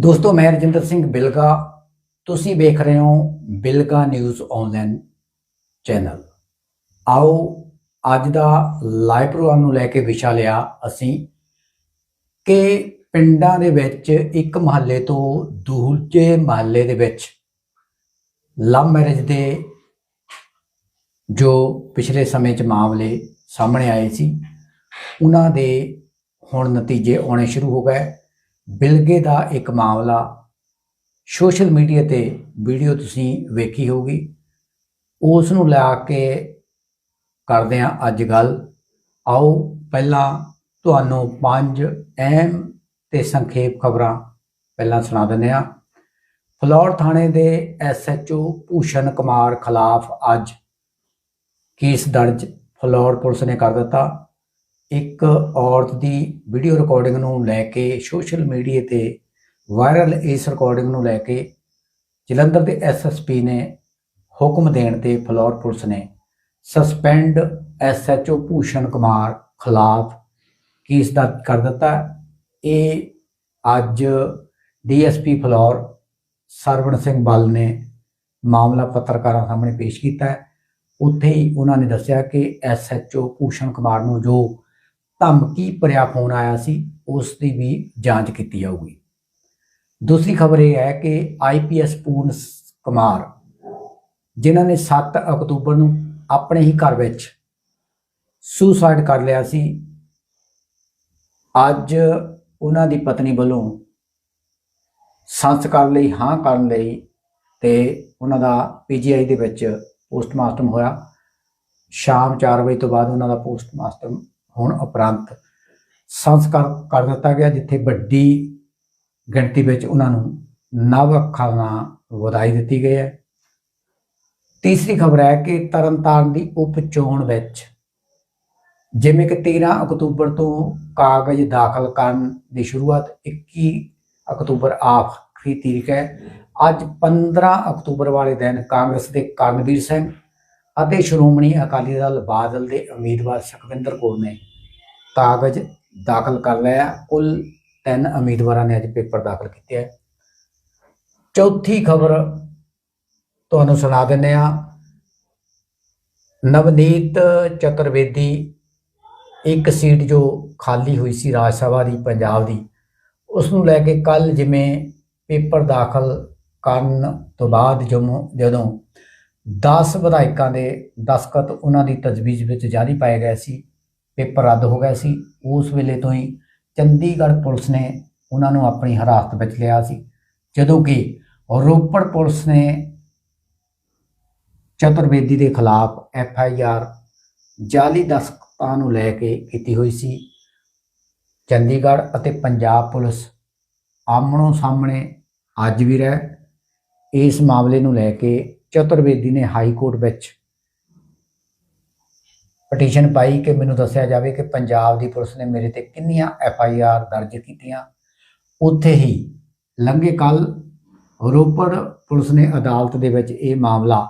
ਦੋਸਤੋ, ਮੈਂ ਰਜਿੰਦਰ ਸਿੰਘ ਬਿਲਗਾ। ਤੁਸੀਂ ਵੇਖ ਰਹੇ ਹੋ ਬਿਲਗਾ ਨਿਊਜ਼ ਆਨਲਾਈਨ ਚੈਨਲ। ਆਓ, ਅੱਜ ਦਾ ਲਾਈਵ ਪ੍ਰੋਗਰਾਮ ਨੂੰ ਲੈ ਕੇ ਵਿਸ਼ਾ ਲਿਆ ਅਸੀਂ ਕਿ ਪਿੰਡਾਂ ਦੇ ਵਿੱਚ ਇੱਕ ਮਹੱਲੇ ਤੋਂ ਦੂਜੇ ਮਹੱਲੇ ਦੇ ਵਿੱਚ ਲਵ ਮੈਰਿਜ ਦੇ ਜੋ ਪਿਛਲੇ ਸਮੇਂ 'ਚ ਮਾਮਲੇ ਸਾਹਮਣੇ ਆਏ ਸੀ, ਉਹਨਾਂ ਦੇ ਹੁਣ ਨਤੀਜੇ ਆਉਣੇ ਸ਼ੁਰੂ ਹੋ ਗਏ। ਬਿਲਗੇ ਦਾ ਇੱਕ ਮਾਮਲਾ ਸੋਸ਼ਲ ਮੀਡੀਆ ਤੇ ਵੀਡੀਓ ਤੁਸੀਂ ਵੇਖੀ ਹੋਊਗੀ। ਉਸ ਨੂੰ ਲਿਆ ਕੇ ਕਰਦੇ ਹਾਂ ਅੱਜ ਗੱਲ। ਆਓ ਪਹਿਲਾਂ ਤੁਹਾਨੂੰ ਪੰਜ ਅਹਿਮ ਤੇ ਸੰਖੇਪ ਖਬਰਾਂ ਪਹਿਲਾਂ ਸੁਣਾ ਦਿੰਦੇ ਹਾਂ। ਫਲੌਰ ਥਾਣੇ ਦੇ ਐਸਐਚਓ ਭੂਸ਼ਣ ਕੁਮਾਰ ਖਿਲਾਫ ਅੱਜ ਕੇਸ ਦਰਜ ਫਲੌਰ ਪੁਲਿਸ ਨੇ ਕਰ ਦਿੱਤਾ। ਇੱਕ ਔਰਤ ਦੀ ਵੀਡੀਓ ਰਿਕਾਰਡਿੰਗ ਨੂੰ ਲੈ ਕੇ ਸੋਸ਼ਲ ਮੀਡੀਆ ਤੇ ਵਾਇਰਲ ਇਸ ਰਿਕਾਰਡਿੰਗ ਨੂੰ ਲੈ ਕੇ ਜਲੰਧਰ ਦੇ ਐਸਐਸਪੀ ਨੇ ਹੁਕਮ ਦੇਣ ਤੇ ਫਲੌਰ ਪੁਲਿਸ ਨੇ ਸਸਪੈਂਡ ਐਸਐਚਓ ਭੂਸ਼ਣ ਕੁਮਾਰ ਖਿਲਾਫ ਕੇਸ ਦਰਜ ਕਰ ਦਿੱਤਾ। ਇਹ ਅੱਜ ਡੀਐਸਪੀ ਫਲੌਰ ਸਰਵਣ ਸਿੰਘ ਬੱਲ ਨੇ ਮਾਮਲਾ ਪੱਤਰਕਾਰਾਂ ਸਾਹਮਣੇ ਪੇਸ਼ ਕੀਤਾ। ਉੱਥੇ ਹੀ ਉਹਨਾਂ ਨੇ ਦੱਸਿਆ ਕਿ ਐਸਐਚਓ ਭੂਸ਼ਣ ਕੁਮਾਰ ਨੂੰ ਜੋ ਧਮਕੀ ਭਰਿਆ ਫੋਨ ਆਇਆ ਸੀ, ਉਸ ਦੀ ਵੀ ਜਾਂਚ ਕੀਤੀ ਜਾਊਗੀ। ਦੂਸਰੀ ਖਬਰ ਇਹ ਹੈ ਕਿ ਆਈਪੀਐਸ ਪੂਰਨ ਕੁਮਾਰ, ਜਿਨ੍ਹਾਂ ਨੇ 7 ਅਕਤੂਬਰ ਨੂੰ ਆਪਣੇ ਹੀ ਘਰ ਵਿੱਚ ਸੁਸਾਈਡ ਕਰ ਲਿਆ ਸੀ, ਅੱਜ ਉਹਨਾਂ ਦੀ ਪਤਨੀ ਵੱਲੋਂ ਸੰਸਕਾਰ ਲਈ, ਹਾਂ ਕਰਨ ਲਈ ਤੇ ਉਹਨਾਂ ਦਾ ਪੀਜੀਆਈ ਦੇ ਵਿੱਚ ਪੋਸਟਮਾਰਟਮ ਹੋਇਆ। ਸ਼ਾਮ 4 ਵਜੇ ਤੋਂ ਬਾਅਦ ਉਹਨਾਂ ਦਾ ਪੋਸਟਮਾਰਟਮ ਹੋਣ ਉਪਰੰਤ ਸੰਸਕਾਰ ਕਰ ਦਿੱਤਾ ਗਿਆ, ਜਿੱਥੇ ਵੱਡੀ ਗਿਣਤੀ ਵਿੱਚ ਉਹਨਾਂ ਨੂੰ ਨਵ ਅੱਖਾਂ ਨਾਲ ਵਧਾਈ ਦਿੱਤੀ ਗਈ ਹੈ। ਤੀਸਰੀ ਖਬਰ ਹੈ ਕਿ ਤਰਨਤਾਰਨ ਦੀ ਉਪ ਚੋਣ ਵਿੱਚ ਜਿਵੇਂ ਕਿ 13 ਅਕਤੂਬਰ ਤੋਂ ਕਾਗਜ਼ ਦਾਖਲ ਕਰਨ ਦੀ ਸ਼ੁਰੂਆਤ 21 ਅਕਤੂਬਰ ਆਖਰੀ ਤਰੀਕ ਹੈ। ਅੱਜ 15 ਅਕਤੂਬਰ ਵਾਲੇ ਦਿਨ ਕਾਂਗਰਸ ਦੇ ਕਰਨਵੀਰ ਸਿੰਘ ਅਤੇ ਸ਼੍ਰੋਮਣੀ ਅਕਾਲੀ ਦਲ ਬਾਦਲ ਦੇ ਉਮੀਦਵਾਰ ਸੁਖਵਿੰਦਰ ਕੌਰ ਨੇ ਕਾਗਜ਼ ਦਾਖਲ ਕਰ ਲਿਆ। ਕੁੱਲ ਤਿੰਨ ਉਮੀਦਵਾਰਾਂ ਨੇ ਅੱਜ ਪੇਪਰ ਦਾਖਲ ਕੀਤੇ ਹੈ ਚੌਥੀ ਖਬਰ ਤੁਹਾਨੂੰ ਸੁਣਾ ਦਿੰਦੇ ਆ ਨਵਨੀਤ ਚਤੁਰਵੇਦੀ ਇੱਕ ਸੀਟ ਜੋ ਖਾਲੀ ਹੋਈ ਸੀ ਰਾਜ ਸਭਾ ਦੀ, ਪੰਜਾਬ ਦੀ ਉਸ ਨੂੰ ਲੈ ਕੇ ਕੱਲ ਜਿਵੇਂ ਪੇਪਰ ਦਾਖਲ ਕਰਨ ਤੋਂ ਬਾਅਦ ਜਦੋਂ ਜਦੋਂ 10 ਵਿਧਾਇਕਾਂ ਦੇ ਦਸਖਤ ਉਹਨਾਂ ਦੀ ਤਜਵੀਜ਼ ਵਿੱਚ ਜਾਰੀ ਪਾਏ ਗਏ ਸੀ, ਪੇਪਰ ਰੱਦ ਹੋ ਗਿਆ ਸੀ। ਉਸ ਵੇਲੇ ਤੋਂ ਹੀ ਚੰਡੀਗੜ੍ਹ ਪੁਲਿਸ ਨੇ ਉਹਨਾਂ ਨੂੰ ਆਪਣੀ ਹਿਰਾਸਤ ਵਿੱਚ ਲਿਆ ਸੀ। ਜਦੋਂ ਕਿ ਰੋਪੜ ਪੁਲਿਸ ਨੇ ਚਤੁਰਵੇਦੀ ਦੇ ਖਿਲਾਫ ਐਫ ਆਈ ਆਰ ਜਾਲੀ ਦਸਖਤਾਂ ਨੂੰ ਲੈ ਕੇ ਕੀਤੀ ਹੋਈ ਸੀ। ਚੰਡੀਗੜ੍ਹ ਅਤੇ ਪੰਜਾਬ ਪੁਲਿਸ ਆਮਣੋ ਸਾਹਮਣੇ ਅੱਜ ਵੀ ਰਹਿ ਇਸ ਮਾਮਲੇ ਨੂੰ ਲੈ ਕੇ ਚਤੁਰਵੇਦੀ ਨੇ ਹਾਈ ਕੋਰਟ ਵਿੱਚ ਪਟੀਸ਼ਨ ਪਾਈ ਕਿ ਮੈਨੂੰ ਦੱਸਿਆ ਜਾਵੇ ਕਿ ਪੰਜਾਬ ਦੀ ਪੁਲਿਸ ਨੇ ਮੇਰੇ ਤੇ ਕਿੰਨੀਆਂ ਐਫ ਆਈ ਆਰ ਦਰਜ ਕੀਤੀਆਂ। ਉੱਥੇ ਹੀ ਲੰਘੇ ਕੱਲ ਰੋਪੜ ਪੁਲਿਸ ਨੇ ਅਦਾਲਤ ਦੇ ਵਿੱਚ ਇਹ ਮਾਮਲਾ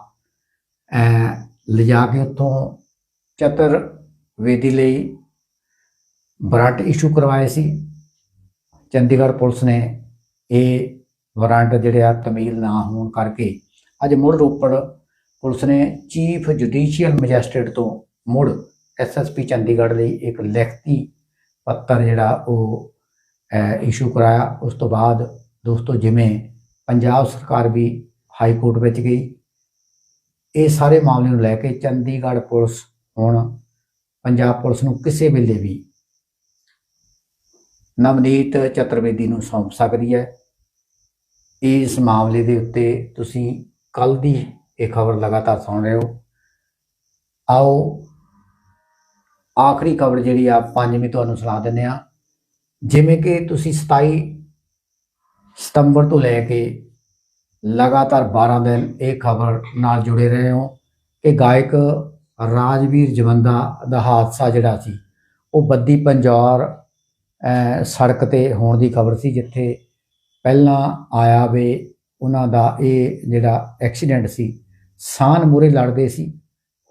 ਲਿਜਾ ਕੇ ਉੱਥੋਂ ਚਤਰ ਵੇਦੀ ਲਈ ਵਾਰੰਟ ਇਸ਼ੂ ਕਰਵਾਏ ਸੀ। ਚੰਡੀਗੜ੍ਹ ਪੁਲਿਸ ਨੇ ਇਹ ਵਾਰੰਟ ਜਿਹੜੇ ਆ ਤਮੀਲ ਨਾ ਹੋਣ ਕਰਕੇ ਅੱਜ ਮੁੜ ਰੋਪੜ ਪੁਲਿਸ ਨੇ ਚੀਫ ਜੁਡੀਸ਼ੀਅਲ ਮੈਜਿਸਟ੍ਰੇਟ ਤੋਂ ਮੁੜ ਐਸਐਸਪੀ ਚੰਡੀਗੜ੍ਹ ਲਈ ਇੱਕ ਲਿਖਤੀ ਪੱਤਰ ਜਿਹੜਾ ਉਹ ਇਸ਼ੂ ਕਰਾਇਆ। ਉਸ ਤੋਂ ਬਾਅਦ ਦੋਸਤੋ ਜਿਵੇਂ ਪੰਜਾਬ ਸਰਕਾਰ ਵੀ ਹਾਈ ਕੋਰਟ ਵਿੱਚ ਗਈ, ਇਹ ਸਾਰੇ ਮਾਮਲੇ ਨੂੰ ਲੈ ਕੇ ਚੰਡੀਗੜ੍ਹ ਪੁਲਿਸ ਹੁਣ ਪੰਜਾਬ ਪੁਲਿਸ ਨੂੰ ਕਿਸੇ ਵੇਲੇ ਵੀ ਨਵਨੀਤ ਚਤੁਰਵੇਦੀ ਨੂੰ ਸੌਂਪ ਸਕਦੀ ਹੈ। ਇਸ ਮਾਮਲੇ ਦੇ ਉੱਤੇ ਤੁਸੀਂ ਕੱਲ ਦੀ ਇਹ ਖਬਰ ਲਗਾਤਾਰ ਸੁਣ ਰਹੇ ਹੋ। ਆਓ, ਆਖਰੀ ਖਬਰ ਜਿਹੜੀ ਆ, ਪੰਜਵੀਂ ਤੁਹਾਨੂੰ ਸੁਣਾ ਦਿੰਦੇ ਆ ਜਿਵੇਂ ਕਿ ਤੁਸੀਂ 27 ਸਤੰਬਰ ਤੋਂ ਲੈ ਕੇ ਲਗਾਤਾਰ 12 ਦਿਨ ਇਹ ਖਬਰ ਨਾਲ ਜੁੜੇ ਰਹੇ ਹੋ ਕਿ ਗਾਇਕ ਰਾਜਵੀਰ ਜਵੰਦਾ ਦਾ ਹਾਦਸਾ ਜਿਹੜਾ ਸੀ, ਉਹ ਬੱਦੀ ਪੰਜੌਰ ਸੜਕ ਤੇ ਹੋਣ ਦੀ ਖਬਰ ਸੀ, ਜਿੱਥੇ ਪਹਿਲਾਂ ਆਇਆ ਵੇ ਉਹਨਾਂ ਦਾ ਇਹ ਜਿਹੜਾ ਐਕਸੀਡੈਂਟ ਸੀ, ਸਾਨ ਮੂਰੇ ਲੜਦੇ ਸੀ।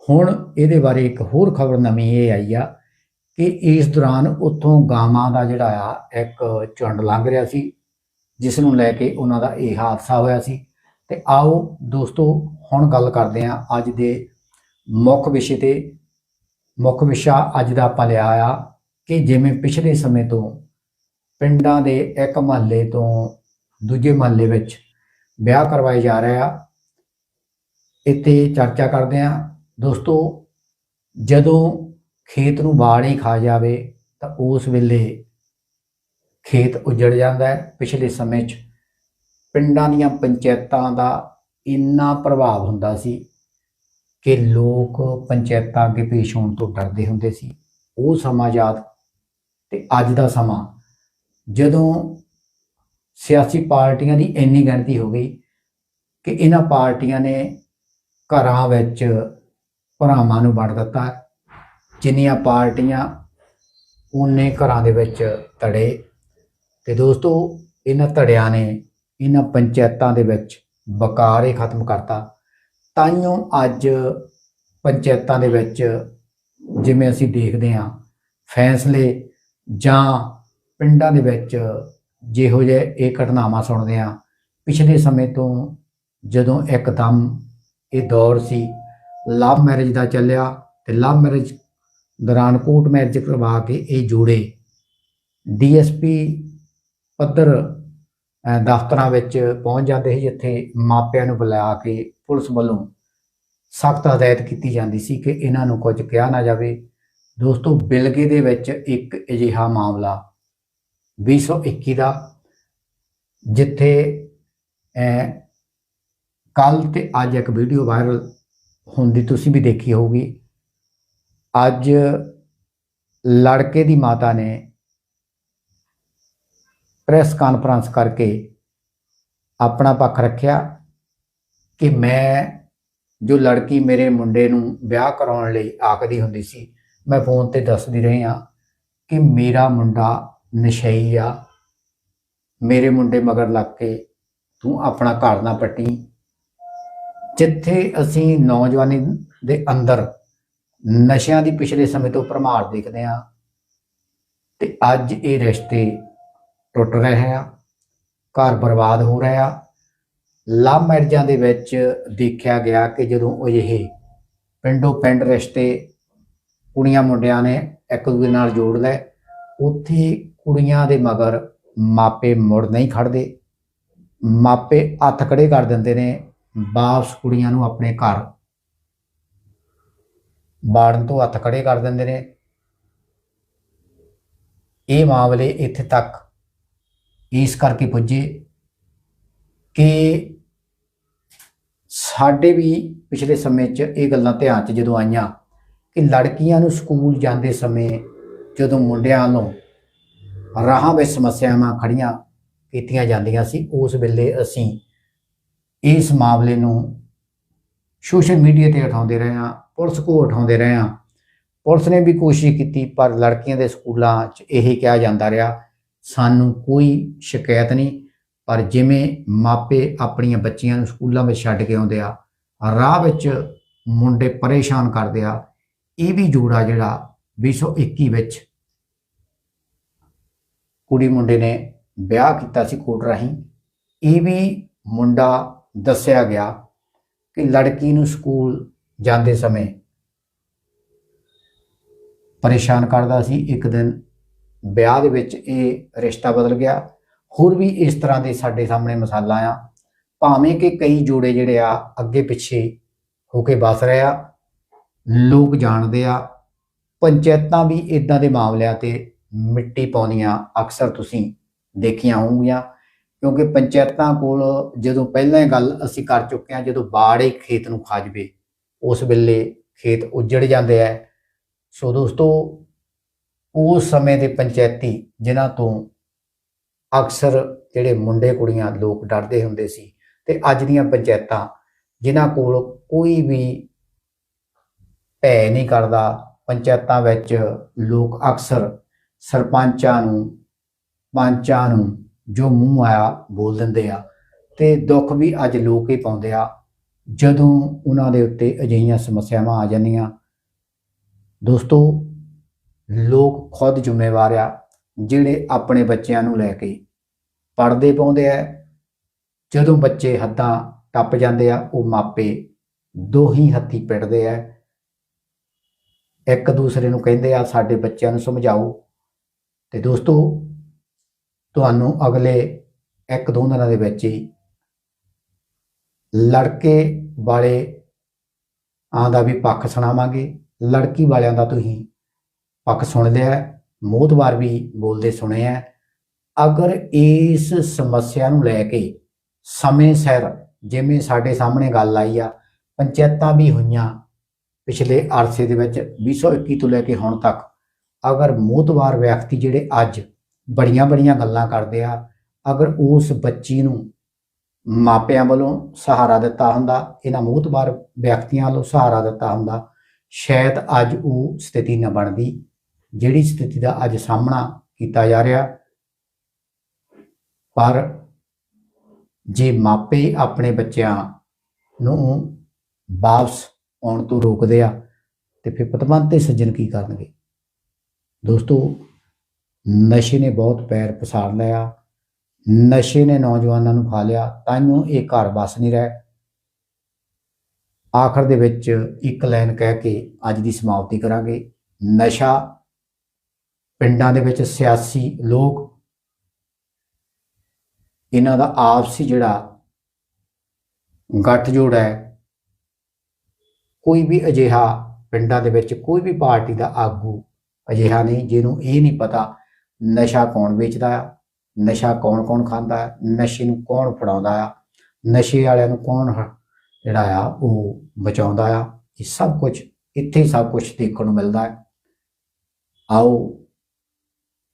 ਹੁਣ ਇਹਦੇ ਬਾਰੇ ਇੱਕ ਹੋਰ ਖਬਰ ਨਵੀਂ ਇਹ ਆਈ ਆ ਕਿ ਇਸ ਦੌਰਾਨ ਉੱਥੋਂ ਗਾਵਾਂ ਦਾ ਜਿਹੜਾ ਆ, ਇੱਕ ਝੁੰਡ ਲੰਘ ਰਿਹਾ ਸੀ, ਜਿਸ ਨੂੰ ਲੈ ਕੇ ਉਹਨਾਂ ਦਾ ਇਹ ਹਾਦਸਾ ਹੋਇਆ ਸੀ। ਤੇ ਆਓ ਦੋਸਤੋ, ਹੁਣ ਗੱਲ ਕਰਦੇ ਹਾਂ ਅੱਜ ਦੇ ਮੁੱਖ ਵਿਸ਼ੇ ਤੇ। ਮੁੱਖ ਵਿਸ਼ਾ ਅੱਜ ਦਾ ਆਪਾਂ ਲਿਆ ਆ ਕਿ ਜਿਵੇਂ ਪਿਛਲੇ ਸਮੇਂ ਤੋਂ ਪਿੰਡਾਂ ਦੇ ਇੱਕ ਮਹੱਲੇ ਤੋਂ ਦੂਜੇ ਮਹੱਲੇ ਵਿੱਚ ਵਿਆਹ ਕਰਵਾਏ ਜਾ ਰਹੇ ਆ। ਇੱਥੇ ਚਰਚਾ ਕਰਦੇ ਆ। ਦੋਸਤੋ, ਜਦੋਂ ਖੇਤ ਨੂੰ ਬਾੜ ਹੀ ਖਾ ਜਾਵੇ, ਤਾਂ ਉਸ ਵੇਲੇ ਖੇਤ ਉਜੜ ਜਾਂਦਾ ਹੈ। ਪਿਛਲੇ ਸਮੇਂ 'ਚ ਪਿੰਡਾਂ ਦੀਆਂ ਪੰਚਾਇਤਾਂ ਦਾ ਇੰਨਾ ਪ੍ਰਭਾਵ ਹੁੰਦਾ ਸੀ ਕਿ ਲੋਕ ਪੰਚਾਇਤਾਂ ਅੱਗੇ ਪੇਸ਼ ਹੋਣ ਤੋਂ ਡਰਦੇ ਹੁੰਦੇ ਸੀ। ਉਹ ਸਮਾਂ ਯਾਦ ਤੇ ਅੱਜ ਦਾ ਸਮਾਂ, ਜਦੋਂ ਸਿਆਸੀ ਪਾਰਟੀਆਂ ਦੀ ਇੰਨੀ ਗਿਣਤੀ ਹੋ ਗਈ ਕਿ ਇਹਨਾਂ ਪਾਰਟੀਆਂ ਨੇ ਘਰਾਂ ਵਿੱਚ ਭਰਾਵਾਂ ਨੂੰ ਵੰਡ ਦਿੱਤਾ। ਜਿੰਨੀਆਂ ਪਾਰਟੀਆਂ ਉਹਨੇ ਘਰਾਂ ਦੇ ਵਿੱਚ ਧੜੇ ਤੇ ਦੋਸਤੋ, ਇਹਨਾਂ ਧੜਿਆਂ ਨੇ ਇਹਨਾਂ ਪੰਚਾਇਤਾਂ ਦੇ ਵਿੱਚ ਵਕਾਰ ਹੀ ਖਤਮ ਕਰਤਾ। ਤਾਈਓ ਅੱਜ ਪੰਚਾਇਤਾਂ ਦੇ ਵਿੱਚ ਜਿਵੇਂ ਅਸੀਂ ਦੇਖਦੇ ਹਾਂ ਫੈਸਲੇ ਜਾਂ ਪਿੰਡਾਂ ਦੇ ਵਿੱਚ ਜਿਹੋ ਜਿਹੇ ਇਹ ਘਟਨਾਵਾਂ ਸੁਣਦੇ ਹਾਂ, ਪਿਛਲੇ ਸਮੇਂ ਤੋਂ ਜਦੋਂ ਇੱਕਦਮ ਇਹ ਦੌਰ ਸੀ, ਲਵ ਮੈਰਿਜ ਦਾ ਚੱਲਿਆ ਤੇ ਲਵ ਮੈਰਿਜ ਦੌਰਾਨ ਕੋਰਟ ਮੈਰਿਜ ਕਰਵਾ ਕੇ ਇਹ ਜੋੜੇ। ਡੀਐਸਪੀ ਪੱਧਰ ਦਫ਼ਤਰਾਂ ਵਿੱਚ ਪਹੁੰਚ ਜਾਂਦੇ ਸੀ, ਜਿੱਥੇ ਮਾਪਿਆਂ ਨੂੰ ਬੁਲਾ ਕੇ ਪੁਲਿਸ ਵੱਲੋਂ ਸਖਤ ਹਦਾਇਤ ਕੀਤੀ ਜਾਂਦੀ ਸੀ ਕਿ ਇਹਨਾਂ ਨੂੰ ਕੁਝ ਕਿਹਾ ਨਾ ਜਾਵੇ। ਦੋਸਤੋ, ਬਿਲਗੇ ਦੇ ਵਿੱਚ ਇੱਕ ਅਜਿਹਾ ਮਾਮਲਾ 2021 ਦਾ, ਜਿੱਥੇ ਕੱਲ ਤੇ ਅੱਜ ਇੱਕ ਵੀਡੀਓ ਵਾਇਰਲ ਹੁੰਦੀ, ਤੁਸੀਂ ਵੀ ਦੇਖੀ ਹੋਊਗੀ। ਅੱਜ ਲੜਕੇ ਦੀ ਮਾਤਾ ਨੇ ਪ੍ਰੈਸ ਕਾਨਫਰੰਸ ਕਰਕੇ ਆਪਣਾ ਪੱਖ ਰੱਖਿਆ ਕਿ ਮੈਂ, ਜੋ ਲੜਕੀ ਮੇਰੇ ਮੁੰਡੇ ਨੂੰ ਵਿਆਹ ਕਰਾਉਣ ਲਈ ਆਖਦੀ ਹੁੰਦੀ ਸੀ, ਮੈਂ ਫੋਨ ਤੇ ਦੱਸਦੀ ਰਹੀ ਹਾਂ ਕਿ ਮੇਰਾ ਮੁੰਡਾ ਨਸ਼ਈ ਆ ਮੇਰੇ ਮੁੰਡੇ ਮਗਰ ਲੱਗ ਕੇ ਤੂੰ ਆਪਣਾ ਘਰ ਨਾ ਪੱਟੀ। ਜਿੱਥੇ ਅਸੀਂ ਨੌਜਵਾਨੀ ਦੇ ਅੰਦਰ ਨਸ਼ਿਆਂ ਦੀ ਪਿਛਲੇ ਸਮੇਂ ਤੋਂ ਭਰਮਾਰ ਦੇਖਦੇ ਹਾਂ, ਤੇ ਅੱਜ ਇਹ ਰਿਸ਼ਤੇ ਟੁੱਟ ਰਹੇ ਆ, ਘਰ ਬਰਬਾਦ ਹੋ ਰਿਹਾ ਲਵ ਮੈਰਿਜਾਂ ਦੇ ਵਿੱਚ ਦੇਖਿਆ ਗਿਆ ਕਿ ਜਦੋਂ ਉਹ ਇਹ ਪਿੰਡੋਂ ਪਿੰਡ ਰਿਸ਼ਤੇ ਕੁੜੀਆਂ ਮੁੰਡਿਆਂ ਨੇ ਇੱਕ ਦੂਜੇ ਨਾਲ ਜੋੜ ਲਏ, ਉੱਥੇ ਕੁੜੀਆਂ ਦੇ ਮਗਰ ਮਾਪੇ ਮੁੜ ਨਹੀਂ ਖੜਦੇ। ਮਾਪੇ ਹੱਥ ਖੜੇ ਕਰ ਦਿੰਦੇ ਨੇ। ਵਾਪਸ ਕੁੜੀਆਂ ਨੂੰ ਆਪਣੇ ਘਰ ਬਾੜਨ ਤੋਂ ਹੱਥ ਖੜੇ ਕਰ ਦਿੰਦੇ ਨੇ। ਇਹ ਮਾਮਲੇ ਇੱਥੇ ਤੱਕ ਇਸ ਕਰਕੇ ਪੁੱਜੇ ਕਿ ਸਾਡੇ ਵੀ ਪਿਛਲੇ ਸਮੇਂ 'ਚ ਇਹ ਗੱਲਾਂ ਧਿਆਨ 'ਚ ਜਦੋਂ ਆਈਆਂ ਕਿ ਲੜਕੀਆਂ ਨੂੰ ਸਕੂਲ ਜਾਂਦੇ ਸਮੇਂ ਜਦੋਂ ਮੁੰਡਿਆਂ ਨੂੰ ਰਾਹਾਂ ਵਿੱਚ ਸਮੱਸਿਆਵਾਂ ਖੜੀਆਂ ਕੀਤੀਆਂ ਜਾਂਦੀਆਂ ਸੀ, ਉਸ ਵੇਲੇ ਅਸੀਂ ਇਸ ਮਾਮਲੇ ਨੂੰ ਸੋਸ਼ਲ ਮੀਡੀਆ ਤੇ ਉਠਾਉਂਦੇ ਰਹੇ ਹਾਂ, ਪੁਲਿਸ ਕੋ ਉਠਾਉਂਦੇ ਰਹੇ ਹਾਂ। ਪੁਲਿਸ ਨੇ ਵੀ ਕੋਸ਼ਿਸ਼ ਕੀਤੀ, ਪਰ ਲੜਕੀਆਂ ਦੇ ਸਕੂਲਾਂ 'ਚ ਇਹ ਕਿਹਾ ਜਾਂਦਾ ਰਿਹਾ, ਸਾਨੂੰ ਕੋਈ ਸ਼ਿਕਾਇਤ ਨਹੀਂ, ਪਰ ਜਿਵੇਂ ਮਾਪੇ ਆਪਣੀਆਂ ਬੱਚੀਆਂ ਨੂੰ ਸਕੂਲਾਂ ਵਿੱਚ ਛੱਡ ਕੇ ਆਉਂਦੇ ਆ, ਰਾਹ ਵਿੱਚ ਮੁੰਡੇ ਪਰੇਸ਼ਾਨ ਕਰਦੇ ਆ, ਇਹ ਵੀ ਜੋੜਾ ਜਿਹੜਾ 2021 ਵਿੱਚ ਕੁੜੀ ਮੁੰਡੇ ਨੇ ਵਿਆਹ ਕੀਤਾ ਸੀ ਕੋਟ ਰਾਹੀਂ। ਇਹ ਵੀ ਮੁੰਡਾ ਦੱਸਿਆ ਗਿਆ ਕਿ ਲੜਕੀ ਨੂੰ ਸਕੂਲ ਜਾਂਦੇ ਸਮੇਂ ਪਰੇਸ਼ਾਨ ਕਰਦਾ ਸੀ। ਇੱਕ ਦਿਨ ਵਿਆਹ ਦੇ ਵਿੱਚ ਇਹ ਰਿਸ਼ਤਾ ਬਦਲ ਗਿਆ। ਹੋਰ ਵੀ ਇਸ ਤਰ੍ਹਾਂ ਦੇ ਸਾਡੇ ਸਾਹਮਣੇ ਮਸਾਲਾ ਆ। ਭਾਵੇਂ ਕਿ ਕਈ ਜੋੜੇ ਜਿਹੜੇ ਆ ਅੱਗੇ ਪਿੱਛੇ ਹੋ ਕੇ ਵਸ ਰਹੇ ਆ, ਲੋਕ ਜਾਣਦੇ ਆ, ਪੰਚਾਇਤਾਂ ਵੀ ਇਦਾਂ ਦੇ ਮਾਮਲਿਆਂ ਤੇ ਮਿੱਟੀ ਪਾਉਂਦੀਆਂ, ਅਕਸਰ ਤੁਸੀਂ ਦੇਖੀਆਂ ਹੋਣਗੀਆਂ ਕਿਉਂਕਿ ਪੰਚਾਇਤਾਂ ਕੋਲ ਜਦੋਂ ਪਹਿਲਾਂ ਗੱਲ ਅਸੀਂ ਕਰ ਚੁੱਕੇ ਹਾਂ, ਜਦੋਂ ਬਾੜ ਹੀ ਖੇਤ ਨੂੰ ਖਾ ਜਵੇ, ਉਸ ਵੇਲੇ ਖੇਤ ਉੱਜੜ ਜਾਂਦੇ ਆ। ਸੋ ਦੋਸਤੋ, ਉਸ ਸਮੇਂ ਦੇ ਪੰਚਾਇਤੀ ਜਿਨ੍ਹਾਂ ਤੋਂ ਅਕਸਰ ਜਿਹੜੇ ਮੁੰਡੇ ਕੁੜੀਆਂ ਲੋਕ ਡਰਦੇ ਹੁੰਦੇ ਸੀ, ਤੇ ਅੱਜ ਦੀਆਂ ਪੰਚਾਇਤਾਂ ਜਿਨ੍ਹਾਂ ਕੋਲ ਕੋਈ ਵੀ ਭੈ ਨਹੀਂ ਕਰਦਾ, ਪੰਚਾਇਤਾਂ ਵਿੱਚ ਲੋਕ ਅਕਸਰ ਸਰਪੰਚਾਂ ਨੂੰ, ਪੰਚਾਂ ਨੂੰ ਜੋ ਮੂੰਹ ਆਇਆ ਬੋਲ ਦਿੰਦੇ ਆ ਤੇ ਦੁੱਖ ਵੀ ਅੱਜ ਲੋਕ ਹੀ ਪਾਉਂਦੇ ਆ। ਜਦੋਂ ਉਹਨਾਂ ਦੇ ਉੱਤੇ ਅਜਿਹੀਆਂ ਸਮੱਸਿਆਵਾਂ ਆ ਜਾਂਦੀਆਂ, ਦੋਸਤੋ, ਲੋਕ ਖੁਦ ਜ਼ਿੰਮੇਵਾਰ ਆ ਜਿਹੜੇ ਆਪਣੇ ਬੱਚਿਆਂ ਨੂੰ ਲੈ ਕੇ ਪੜਦੇ ਪਾਉਂਦੇ ਆ। ਜਦੋਂ ਬੱਚੇ ਹੱਦਾਂ ਟੱਪ ਜਾਂਦੇ ਆ, ਉਹ ਮਾਪੇ ਦੋ ਹੀ ਹੱਥੀ ਪਿੱਟਦੇ ਆ। ਇੱਕ ਦੂਸਰੇ ਨੂੰ ਕਹਿੰਦੇ ਆ, ਸਾਡੇ ਬੱਚਿਆਂ ਨੂੰ ਸਮਝਾਓ। ਤੇ ਦੋਸਤੋ ਤੁਹਾਨੂੰ ਅਗਲੇ ਇੱਕ ਦੋ ਦਿਨਾਂ ਦੇ ਵਿੱਚ ਹੀ ਲੜਕੇ ਵਾਲੇ ਆਂ ਦਾ ਵੀ ਪੱਖ ਸੁਣਾਵਾਂਗੇ। ਲੜਕੀ ਵਾਲਿਆਂ ਦਾ ਤੁਸੀਂ ਪੱਖ ਸੁਣ ਲਿਆ ਹੈ, ਮੋਹਤਵਾਰ ਵੀ ਬੋਲਦੇ ਸੁਣੇ ਆ ਅਗਰ ਇਸ ਸਮੱਸਿਆ ਨੂੰ ਲੈ ਕੇ ਸਮੇਂ ਸਿਰ ਜਿਵੇਂ ਸਾਡੇ ਸਾਹਮਣੇ ਗੱਲ ਆਈ ਆ ਪੰਚਾਇਤਾਂ ਵੀ ਹੋਈਆਂ ਪਿਛਲੇ ਅਰਸੇ ਦੇ ਵਿੱਚ 2021 ਤੋਂ ਲੈ ਕੇ ਹੁਣ ਤੱਕ ਅਗਰ ਮੋਹਤਵਾਰ ਵਿਅਕਤੀ ਜਿਹੜੇ ਅੱਜ ਬੜੀਆਂ ਬੜੀਆਂ ਗੱਲਾਂ ਕਰਦੇ ਆ, ਅਗਰ ਉਸ ਬੱਚੀ ਨੂੰ ਮਾਪਿਆਂ ਵੱਲੋਂ ਸਹਾਰਾ ਦਿੱਤਾ ਹੁੰਦਾ, ਇਹਨਾਂ ਮੋਹਤਵਾਰ ਵਿਅਕਤੀਆਂ ਵੱਲੋਂ ਸਹਾਰਾ ਦਿੱਤਾ ਹੁੰਦਾ, ਸ਼ਾਇਦ ਅੱਜ ਉਹ ਸਥਿਤੀ ਨਾ ਬਣਦੀ। ਜਿਹੜੀ ਸਥਿਤੀ ਦਾ ਅੱਜ ਸਾਹਮਣਾ ਕੀਤਾ ਜਾ ਰਿਹਾ, ਪਰ ਜੇ ਮਾਪੇ ਆਪਣੇ ਬੱਚਿਆਂ ਨੂੰ ਵਾਪਸ ਆਉਣ ਤੋਂ ਰੋਕਦੇ ਆ, ਤੇ ਫਿਰ ਪਤਵੰਤ ਤੇ ਸੱਜਣ ਕੀ ਕਰਨਗੇ? ਦੋਸਤੋ, ਨਸ਼ੇ ਨੇ ਬਹੁਤ ਪੈਰ ਪਸਾਰ ਲਿਆ, ਨਸ਼ੇ ਨੇ ਨੌਜਵਾਨਾਂ ਨੂੰ ਖਾ ਲਿਆ ਤਾਈਓ ਇਹ ਘਰ ਵਸ ਨਹੀਂ ਰਹੇ। ਆਖਰ ਦੇ ਵਿੱਚ ਇੱਕ ਲਾਈਨ ਕਹਿ ਕੇ ਅੱਜ ਦੀ ਸਮਾਪਤੀ ਕਰਾਂਗੇ। ਨਸ਼ਾ ਪਿੰਡਾਂ ਦੇ ਵਿੱਚ ਸਿਆਸੀ ਲੋਕ, ਇਹਨਾਂ ਦਾ ਆਪਸੀ ਜਿਹੜਾ ਗੱਠਜੋੜ ਹੈ, ਕੋਈ ਵੀ ਅਜਿਹਾ ਪਿੰਡਾਂ ਦੇ ਵਿੱਚ ਕੋਈ ਵੀ ਪਾਰਟੀ ਦਾ ਆਗੂ ਅਜਿਹਾ ਨਹੀਂ, ਜਿਹਨੂੰ ਇਹ ਨਹੀਂ ਪਤਾ ਨਸ਼ਾ ਕੌਣ ਵੇਚਦਾ ਆ ਨਸ਼ਾ ਕੌਣ ਕੌਣ ਖਾਂਦਾ ਹੈ ਨਸ਼ੇ ਨੂੰ ਕੌਣ ਫੜਾਉਂਦਾ ਆ, ਨਸ਼ੇ ਵਾਲਿਆਂ ਨੂੰ ਕੌਣ ਜਿਹੜਾ ਆ, ਉਹ ਬਚਾਉਂਦਾ ਆ। ਇਹ ਸਭ ਕੁਝ ਇੱਥੇ ਹੀ ਸਭ ਕੁਝ ਦੇਖਣ ਨੂੰ ਮਿਲਦਾ ਹੈ। ਆਓ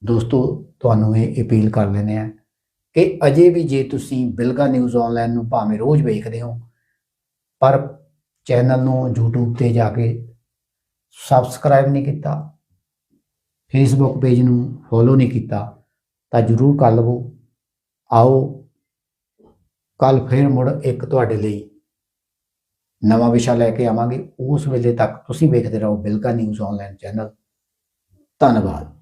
ਦੋਸਤੋ, ਤੁਹਾਨੂੰ ਇਹ ਅਪੀਲ ਕਰ ਲੈਂਦੇ ਆ ਕਿ ਅਜੇ ਵੀ ਜੇ ਤੁਸੀਂ ਬਿਲਗਾ ਨਿਊਜ਼ ਆਨਲਾਈਨ ਨੂੰ ਭਾਵੇਂ ਰੋਜ਼ ਵੇਖਦੇ ਹੋ, ਪਰ ਚੈਨਲ ਨੂੰ YouTube ਤੇ ਜਾ ਕੇ ਸਬਸਕ੍ਰਾਈਬ ਨਹੀਂ ਕੀਤਾ ਫੇਸਬੁੱਕ ਪੇਜ ਨੂੰ ਫੋਲੋ ਨਹੀਂ ਕੀਤਾ, ਤਾਂ ਜਰੂਰ ਕਰ ਲਵੋ। ਆਓ ਕੱਲ ਫੇਰ ਮੁੜ ਇੱਕ ਤੁਹਾਡੇ ਲਈ ਨਵਾਂ ਵਿਸ਼ਾ ਲੈ ਕੇ ਆਵਾਂਗੇ। ਉਸ ਵੇਲੇ ਤੱਕ ਤੁਸੀਂ ਵੇਖਦੇ ਰਹੋ ਬਿਲਕਾ ਨਿਊਜ਼ ਆਨਲਾਈਨ ਚੈਨਲ ਧੰਨਵਾਦ।